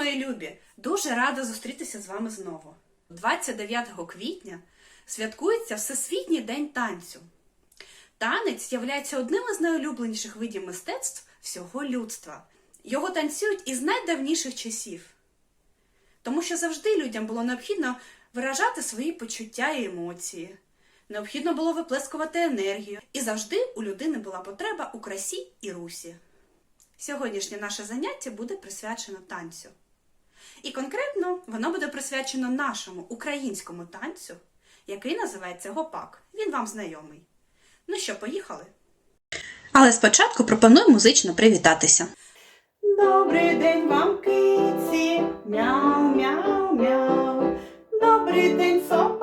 мої любі! Дуже рада зустрітися з вами знову. 29 квітня святкується Всесвітній день танцю. Танець є одним із найулюбленіших видів мистецтв всього людства. Його танцюють із найдавніших часів. Тому що завжди людям було необхідно виражати свої почуття і емоції. Необхідно було виплескувати енергію, і завжди у людини була потреба у красі і русі. Сьогоднішнє наше заняття буде присвячено танцю. І конкретно воно буде присвячено нашому українському танцю, який називається гопак. Він вам знайомий. Ну що, поїхали? Але спочатку пропоную музично привітатися. Добрий день вам, киці, мяу, мяу, мяу. Добрий день, собачки,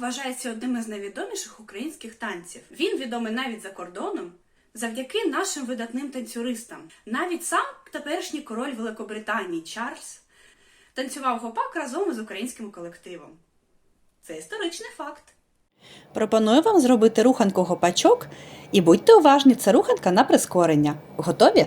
Вважається одним із найвідоміших українських танців. Він відомий навіть за кордоном завдяки нашим видатним танцюристам. Навіть сам теперішній король Великобританії Чарльз танцював гопак разом із українським колективом. Це історичний факт. Пропоную вам зробити руханку гопачок і будьте уважні, це руханка на прискорення. Готові?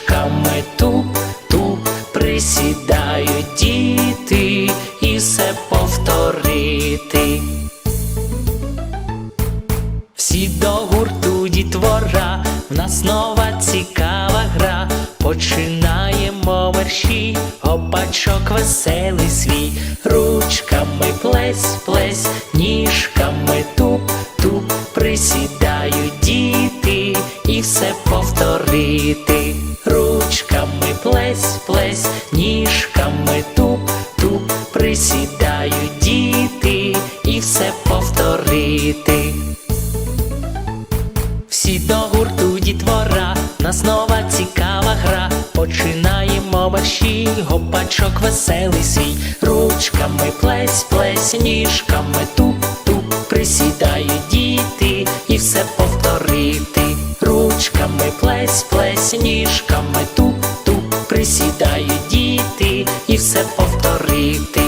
цікава гра. Починаємо мерщі, гопачок веселий свій, ручками плесь, плесь, ніжками туп, туп, присідають діти і все повторити. Ручками плесь, плесь, ніжками туп, туп, присідають гопачок веселий свій, ручками плесь, плесь, ніжками туп, туп, присідають діти і все повторити. Ручками плесь, плесь, ніжками туп, туп, присідають діти і все повторити.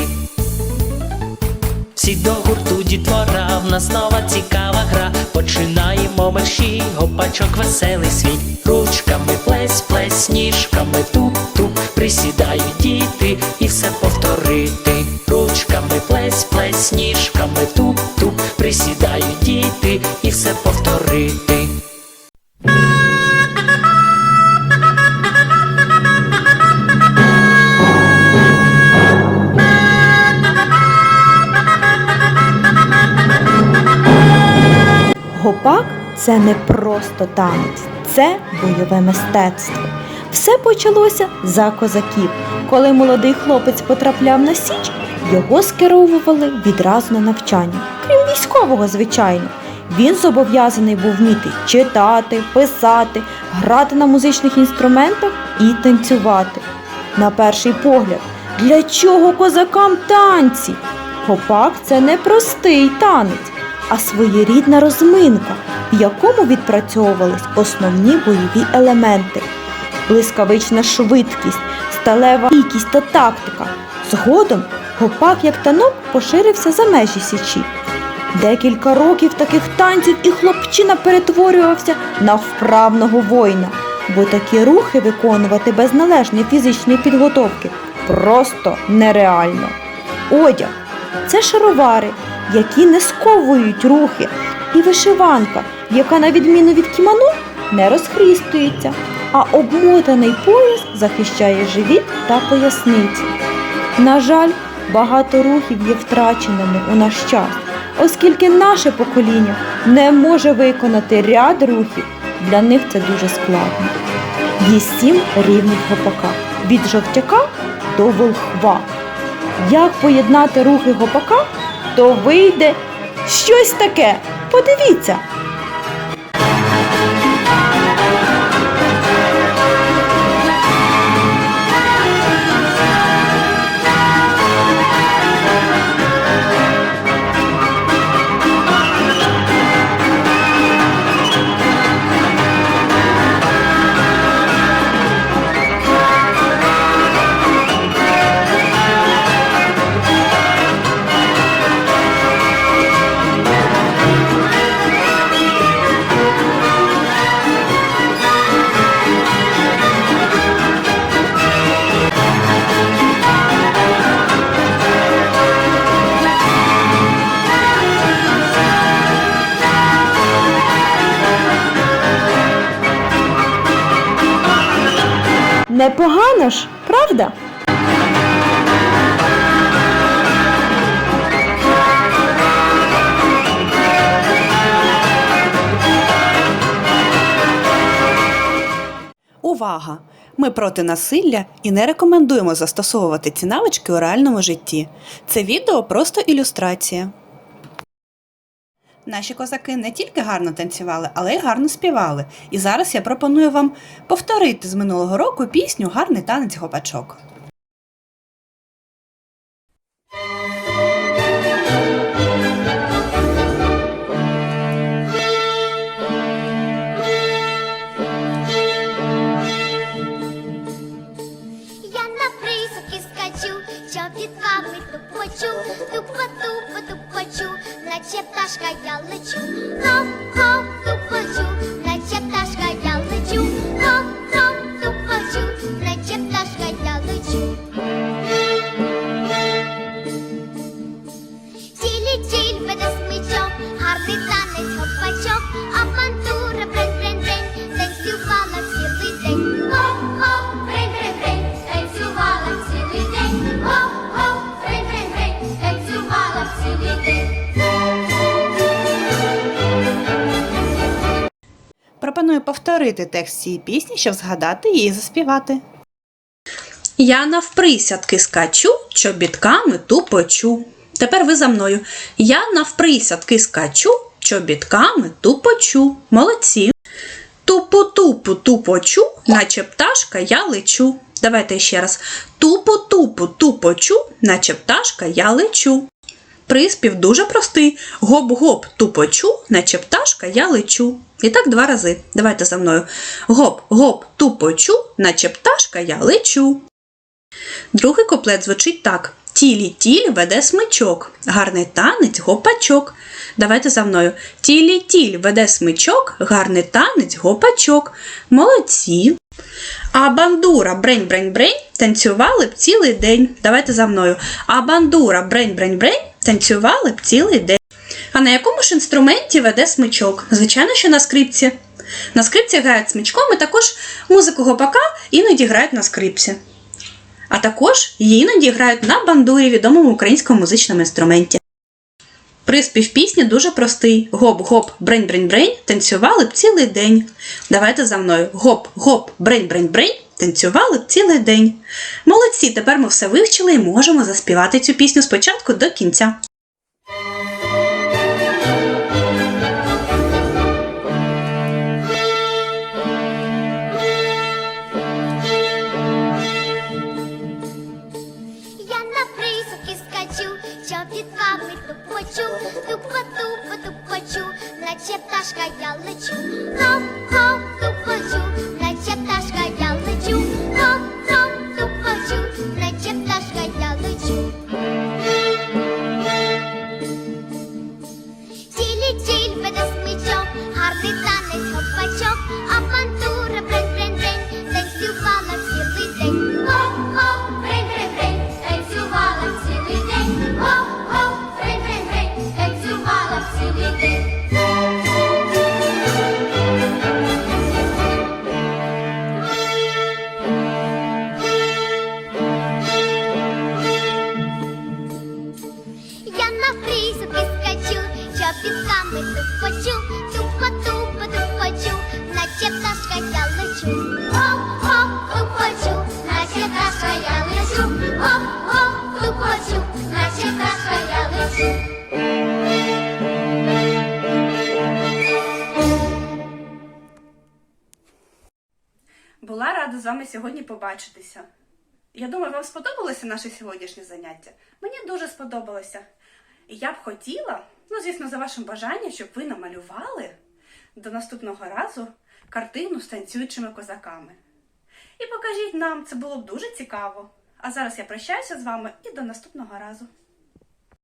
Всі до гурту дітвора, в нас нова цікава гра. Починаємо мерщі, гопачок веселий свій. Ручками плесь, плесь, ніжками туп, туп, присідають діти і все повторити. Ручками плесь, плесь, ніжками туп, туп, присідають діти і все повторити. Гопак це не просто танець, це бойове мистецтво. Все почалося за козаків. Коли молодий хлопець потрапляв на січ, його скеровували відразу на навчання, крім військового, звичайно. Він зобов'язаний був вміти читати, писати, грати на музичних інструментах і танцювати. На перший погляд, для чого козакам танці? Гопак це не простий танець, а своєрідна розминка, в якому відпрацьовувались основні бойові елементи: блискавична швидкість, сталева стійкість та тактика. Згодом гопак як танок поширився за межі січі. Декілька років таких танців і хлопчина перетворювався на вправного воїна, бо такі рухи виконувати без належної фізичної підготовки просто нереально. Одяг це шаровари, які не сковують рухи, і вишиванка, яка, на відміну від кімоно, не розхрістується, а обмотаний пояс захищає живіт та поясниці. На жаль, багато рухів є втраченими у наш час, оскільки наше покоління не може виконати ряд рухів, для них це дуже складно. Є сім рівних гопака від жовтяка до волхва. Як поєднати рухи гопака, то вийде щось таке. Подивіться. Непогано ж, правда? Увага! Ми проти насилля і не рекомендуємо застосовувати ці навички у реальному житті. Це відео просто ілюстрація. Наші козаки не тільки гарно танцювали, але й гарно співали. І зараз я пропоную вам повторити з минулого року пісню Гарний танець гопачок. Я на присоки скачу, тупочу, тупо тупо тупочу, наче пташка я лечу, хоп, хоп, тупочу, наче пташка я лечу, хоп, хоп, тупочу, наче пташка я лечу. Тілі тіль веде гарний танець Пропоную повторити текст цієї пісні, щоб згадати її і заспівати. Я навприсядки скачу, чобітками тупочу. Тепер ви за мною. Я навприсядки скачу, чобітками тупочу. Молодці. Тупу-тупу тупочу, наче пташка я лечу. Давайте ще раз. Тупу-тупу тупочу, наче пташка я лечу. Приспів дуже простий. Гоп-гоп тупочу, наче пташка я лечу. І так два рази. Давайте за мною. Гоп-гоп тупочу, наче пташка я лечу. Другий куплет звучить так: Тілі-тіль веде смичок, гарний танець гопачок. Давайте за мною. Тілі-тіль веде смичок, гарний танець гопачок. Молодці. А бандура брень-брень-брень танцювали б цілий день. Давайте за мною. А бандура брень-брень-брень танцювали б цілий день. А на якому ж інструменті веде смичок? Звичайно, що на скрипці. На скрипці грають смичком і також музику гопака іноді грають на скрипці. А також її іноді грають на бандурі, відомому українському музичному інструменті. Приспів пісні дуже простий. Гоп-гоп, брень-брень-брень, танцювали б цілий день. Давайте за мною. Гоп-гоп, брень-брень-брень, танцювали б цілий день. Молодці, тепер ми все вивчили і можемо заспівати цю пісню спочатку до кінця. Наче пташка я лечу. тупочу, тупо, тупо, тупочу, наче пташка я лечу. Хоп, хоп, тупочу, наче пташка я лечу. Хоп, хоп, тупочу, наче пташка. Була рада з вами сьогодні побачитися. Я думаю, вам сподобалося наше сьогоднішнє заняття? Мені дуже сподобалося. І я б хотіла ну, звісно, за вашим бажанням, щоб ви намалювали до наступного разу картину з танцюючими козаками. І покажіть нам, це було б дуже цікаво. А зараз я прощаюся з вами і до наступного разу.